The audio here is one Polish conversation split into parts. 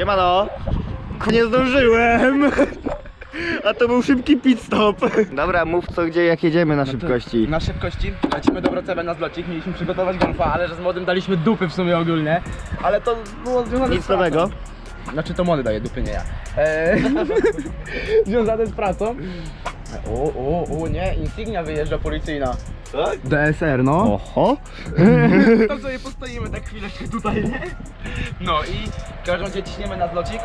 Siemano. Nie zdążyłem. A to był szybki pit stop. Dobra, mów co gdzie jak jedziemy na szybkości. Na szybkości lecimy do Wrocławia na zlocik, mieliśmy przygotować golfa, ale że z młodym daliśmy dupy w sumie ogólnie, ale to było związane Nic z pracą. nowego. Znaczy to młody daje dupy, nie ja. Eee, związane z pracą. O, o, o nie, Insignia wyjeżdża policyjna. Tak? DSR, no. Oho. To sobie postoimy tak chwileczkę tutaj, nie? No i w każdym razie ciśniemy na zlocik.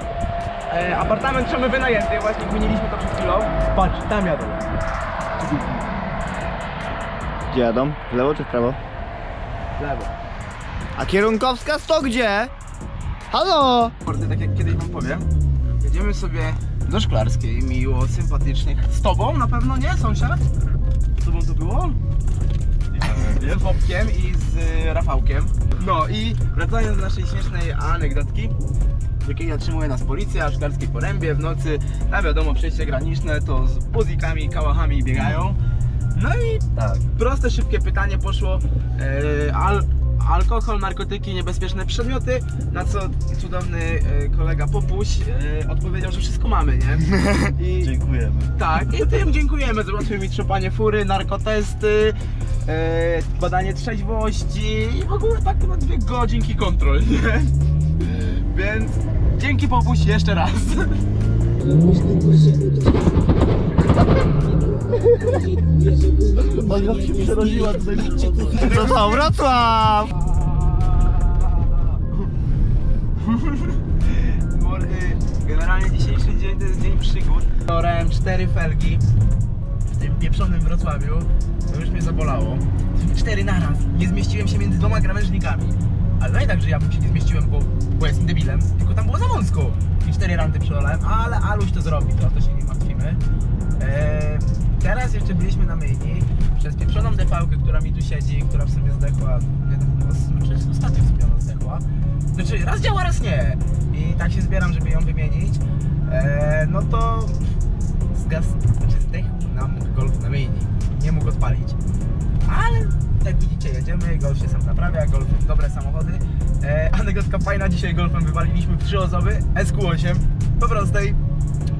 E, apartament mamy wynajęty, właśnie wymieniliśmy to przed chwilą. Patrz, tam jadą. Gdzie jadą? W lewo czy w prawo? W Lewo. A kierunkowska to gdzie? Halo! Mordy, tak jak kiedyś wam powiem, jedziemy sobie do Szklarskiej, miło, sympatycznie. Z tobą na pewno, nie, sąsiad? Z tobą to było? Z Bobkiem i z y, Rafałkiem. No i wracając do naszej śmiesznej anegdotki, jakiej zatrzymuje nas policja, Szklarskiej Porębie w nocy, a wiadomo, przejście graniczne to z puzikami, kałachami biegają. No i Tak. proste, szybkie pytanie poszło. E, al, alkohol, narkotyki, niebezpieczne przedmioty, na co cudowny e, kolega Popuś e, odpowiedział, że wszystko mamy, nie? I, Dziękujemy. tak, i tym dziękujemy. Załatwił mi trzepanie fury, narkotesty, e, badanie trzeźwości i w ogóle tak na dwie godzinki kontrol, nie? Więc dzięki Popuś jeszcze raz. Ona się przerodziła tutaj. To co, Wrocław! Generalnie dzisiejszy dzień to jest dzień przygód. Orałem cztery felgi w tym pieprzonym Wrocławiu. To już mnie zabolało. Cztery naraz. Nie zmieściłem się między dwoma krawężnikami. Ale no i tak, że ja bym się nie zmieściłem, bo, bo jestem debilem, tylko tam było za wąsko. I cztery ranty przeolałem, ale Aluś to zrobi, to, to się nie martwimy. Eee, teraz jeszcze byliśmy na myjni przez pieprzoną defałkę, która mi tu siedzi, która w sumie zdechła. Nie, no, znaczy ostatnio w sumie ona zdechła. Znaczy raz działa, raz nie. I tak się zbieram, żeby ją wymienić. Eee, no to zgas, znaczy zdechł nam golf na myjni. Nie mógł odpalić. Ale jak widzicie jedziemy, golf się sam naprawia, golf dobre samochody. E, anegdotka fajna, dzisiaj golfem wywaliliśmy trzy osoby, SQ8, po prostej.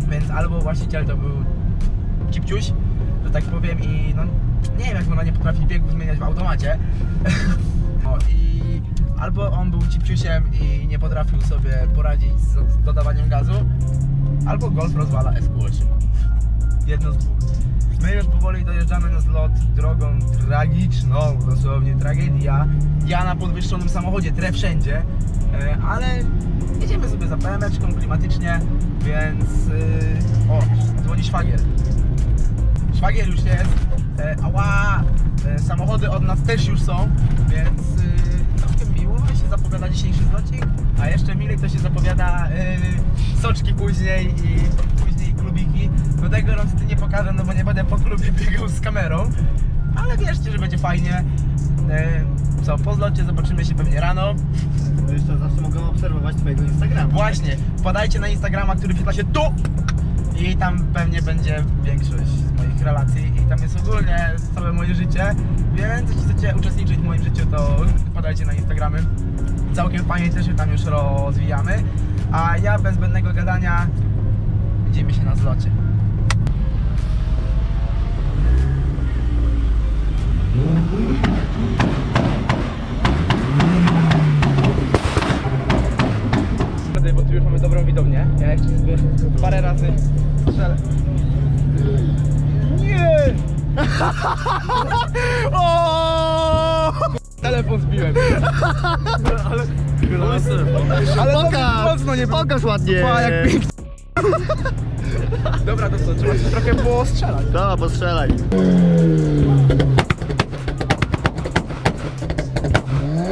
Więc albo właściciel to był cipciuś, tak powiem i no nie wiem jak ona nie potrafi biegów zmieniać w automacie. no i albo on był cipciusiem i nie potrafił sobie poradzić z dodawaniem gazu, albo golf rozwala SQ8. Jedno z dwóch. My już powoli dojeżdżamy na zlot drogą tragiczną, dosłownie tragedia. Ja na podwyższonym samochodzie, tre wszędzie, e, ale jedziemy sobie za PM-eczką klimatycznie, więc e, o, dzwoni szwagier. Szwagier już jest, e, ała, e, samochody od nas też już są, więc e, całkiem miło się zapowiada dzisiejszy zlocik, a jeszcze milej to się zapowiada e, soczki później i później klubiki. Do tego niestety nie pokażę, no bo nie będę po klubie biegał z kamerą, ale wierzcie, że będzie fajnie. E, co, po zlocie zobaczymy się pewnie rano. Jeszcze zawsze mogę obserwować twojego Instagrama. Właśnie, wpadajcie na Instagrama, który wyświetla się tu i tam pewnie będzie większość z moich relacji i tam jest ogólnie całe moje życie, więc jeśli chcecie uczestniczyć w moim życiu, to wpadajcie na Instagramy. Całkiem fajnie też się tam już rozwijamy, a ja bez zbędnego gadania widzimy się na zlocie. wtedy, bo tu już mamy dobrą widownię. Ja jeszcze parę razy strzelę. Nie! Telefon zbiłem. Ale... Ale pokaż, mocno nie pokaż ładnie. Pa, jak. Dobra, to co, trzeba się trochę było strzelać. Dobra, postrzelaj.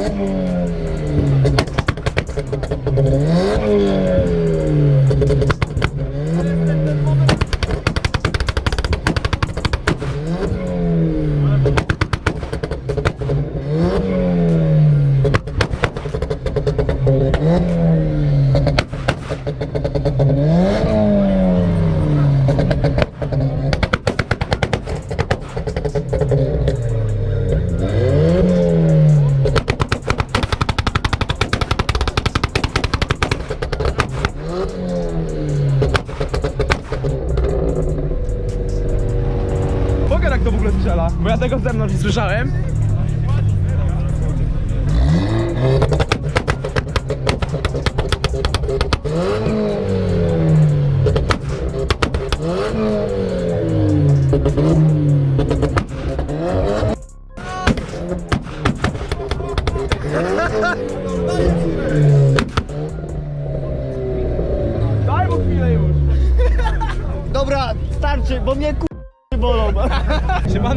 Mm. Bo ja tego ze mną nie słyszałem.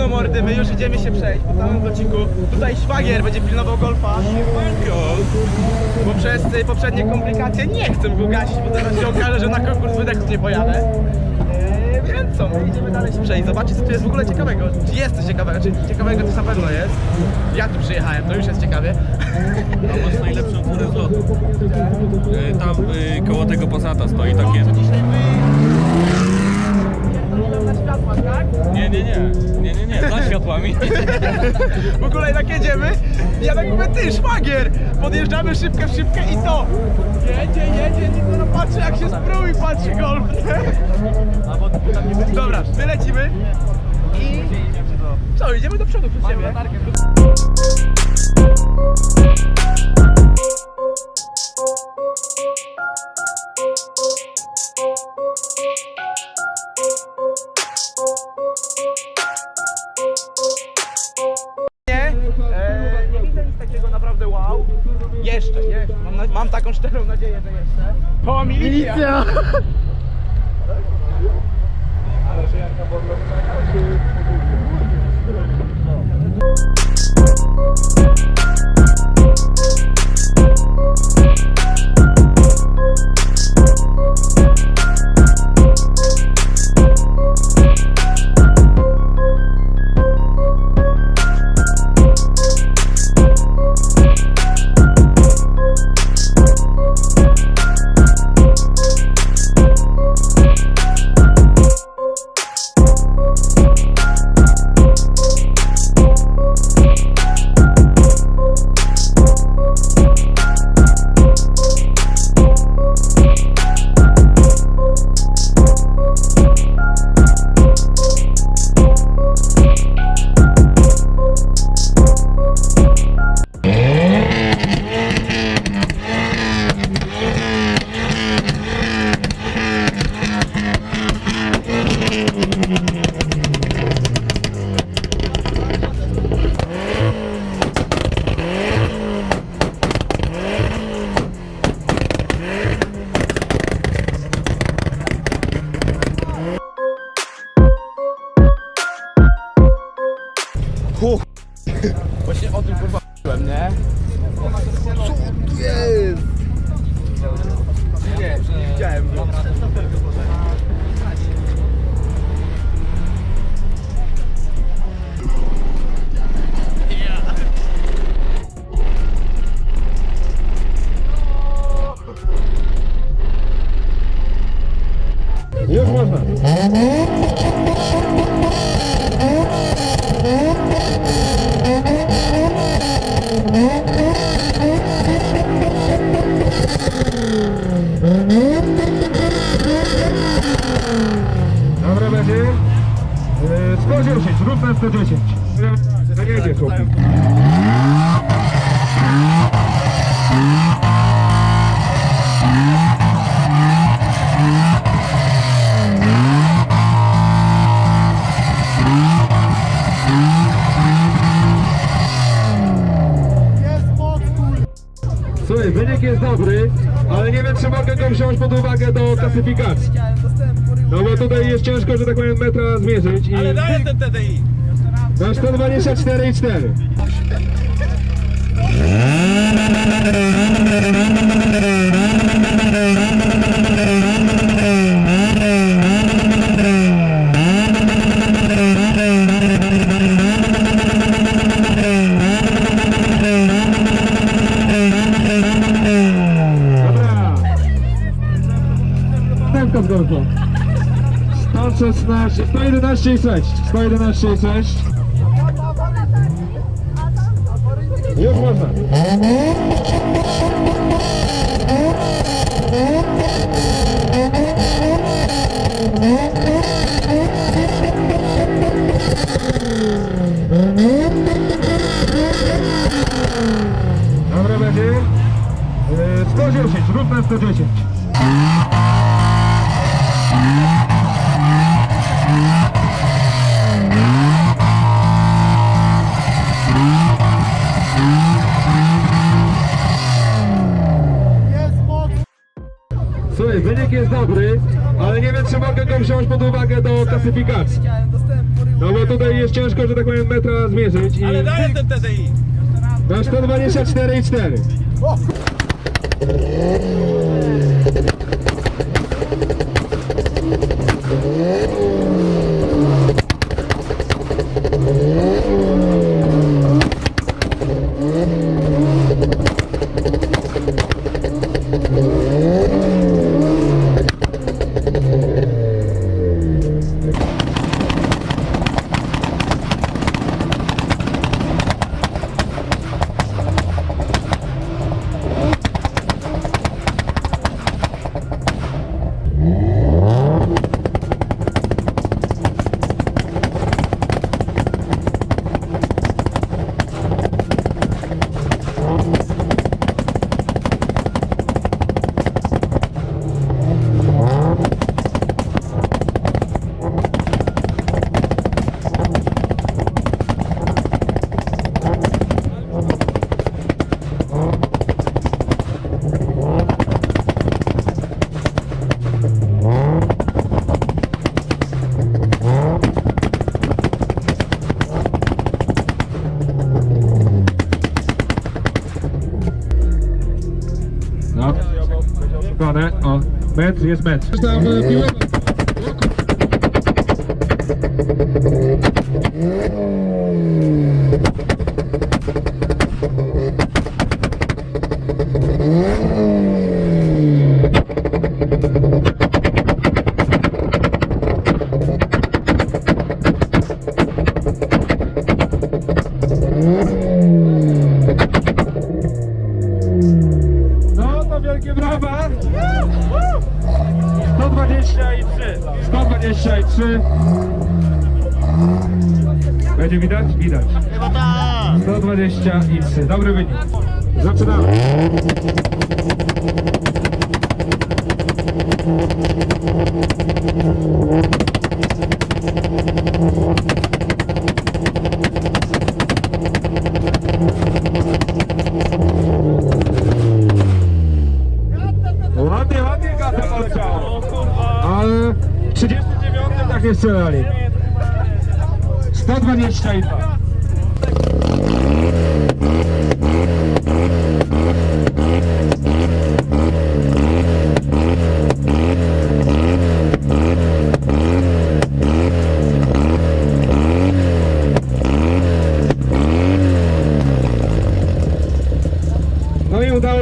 Mordy, my już idziemy się przejść po całym dociku. Tutaj szwagier będzie pilnował golfa. Bo przez y, poprzednie komplikacje nie chcę go gasić, bo teraz się okaże, że na konkurs wydechów nie pojadę. Eee, Więc co, my idziemy dalej się przejść. Zobaczcie co tu jest w ogóle ciekawego. Czy jest coś ciekawego? Czy ciekawego to na pewno jest. Ja tu przyjechałem, to już jest ciekawie. A masz najlepszą furę z lotu. Y, Tam y, koło tego Passata stoi takie... Dzisiaj wy... Pierdoliłem na światłach, tak? Nie, nie, nie. Nie, nie, nie. Za światłami. W ogóle jak jedziemy, ja tak mówię, ty szwagier, podjeżdżamy szybkę w szybkę i to jedzie, jedzie, nikt no patrzy jak się sprół i patrzy golf, nie? Dobra, my lecimy i co, idziemy do przodu przed siebie. Nadzieję, że Już można. Dobra, będzie. Yy, 110, rób na 110. To nie jedzie, chłopie. Jest dobry, ale nie wiem, czy mogę go wziąć pod uwagę do klasyfikacji. No bo tutaj jest ciężko, że tak powiem, metra zmierzyć i Ale daję ten TDI. masz 124 i 4. Dobra. 111 i 6, 111 i 6. Już można. Dobra będzie. 110, równa 110. go wziąć pod uwagę do klasyfikacji. No bo tutaj jest ciężko, że tak powiem, metra zmierzyć i Ale daję ten TDI! na 124,4. Metr jest metr. Tam piłę. No widać? Widać. Chyba tak! 123. Dobry wynik. Zaczynamy. Ładnie,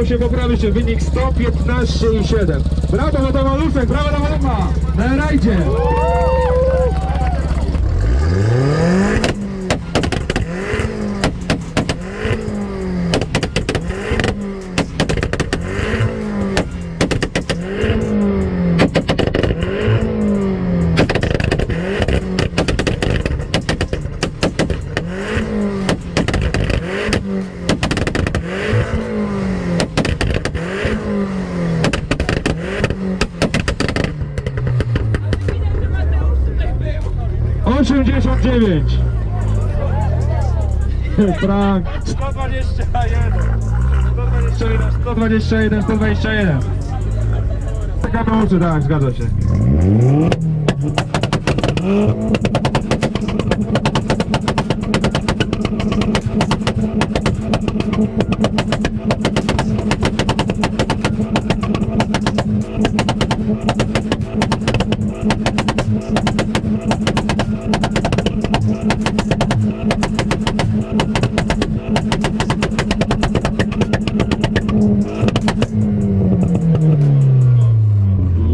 Się poprawić ten wynik 115 i 7. Brawo do maluszek, brawo do malucha! Na rajdzie! Osiemdziesiąt dziewięć. Frank. 121. 121, 121, 121. Taka nauczy, tak, zgadza się.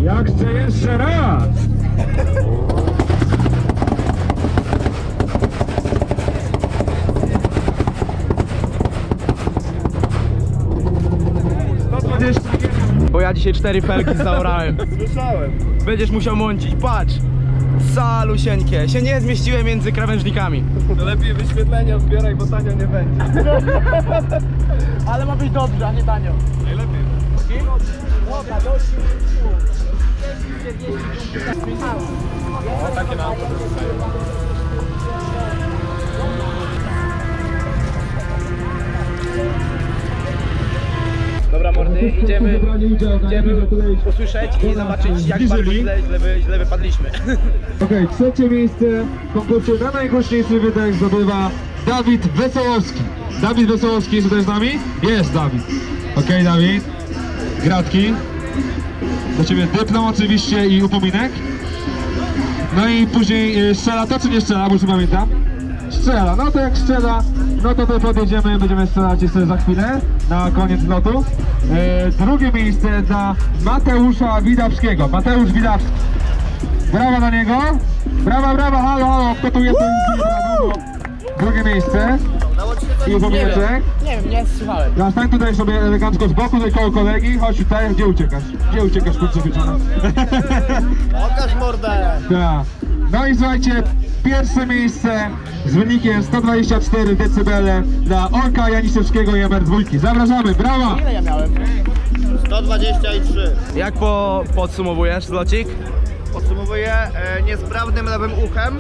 Ja chcę jeszcze raz! Bo ja dzisiaj cztery felgi zaorałem. Słyszałem. Będziesz musiał mącić, patrz. Salusieńkie, się nie zmieściłem między krawężnikami. To lepiej wyświetlenia zbieraj, bo tanio nie będzie. Ale ma być dobrze, a nie tanio. Najlepiej. Dobra mordy, idziemy, Brali udział na idziemy usłyszeć i zobaczyć jak bardzo źle, źle, źle wypadliśmy. Okej, trzecie miejsce w konkursie na najgłośniejszy wydech zdobywa Dawid Wesołowski. Dawid Wesołowski jest tutaj z nami? Jest Dawid. Okej Dawid, gratki. Do Ciebie dyplom oczywiście i upominek. No i później y, strzela to czy nie strzela, bo już pamiętam. Strzela, no to jak strzela, no to tutaj podjedziemy, będziemy strzelać jeszcze za chwilę, na koniec lotu. E, drugie miejsce dla Mateusza Widawskiego. Mateusz Widawski. Brawa dla niego. Brawa, brawa, halo, halo, kto tu jest? brawo, Drugie miejsce. I upomineczek. Nie wiem, nie. Ja stań tutaj sobie elegancko z boku, tutaj koło kolegi. Chodź tutaj, gdzie uciekasz? Gdzie uciekasz, kurczę wieczorem? Pokaż mordę! Tak. No i słuchajcie, pierwsze miejsce z wynikiem 124 dB dla Olka Janiszewskiego i MR2. Zapraszamy, brawa! Ile ja miałem? 123. Jak po, podsumowujesz zlocik? Podsumowuję e, niesprawnym lewym uchem.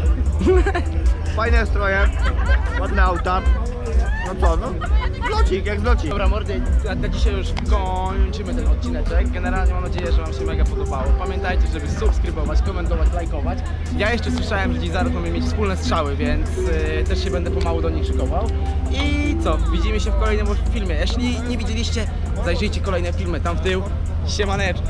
Fajne stroje, ładne auta. No co, no? Jak zlocik. Dobra mordy, na, na dzisiaj już kończymy ten odcineczek. Generalnie mam nadzieję, że wam się mega podobało. Pamiętajcie, żeby subskrybować, komentować, lajkować. Ja jeszcze słyszałem, że dziś zaraz mamy mieć wspólne strzały, więc y, też się będę pomału do nich szykował. I co, widzimy się w kolejnym filmie. Jeśli nie widzieliście, zajrzyjcie kolejne filmy tam w tył. Siemaneczko.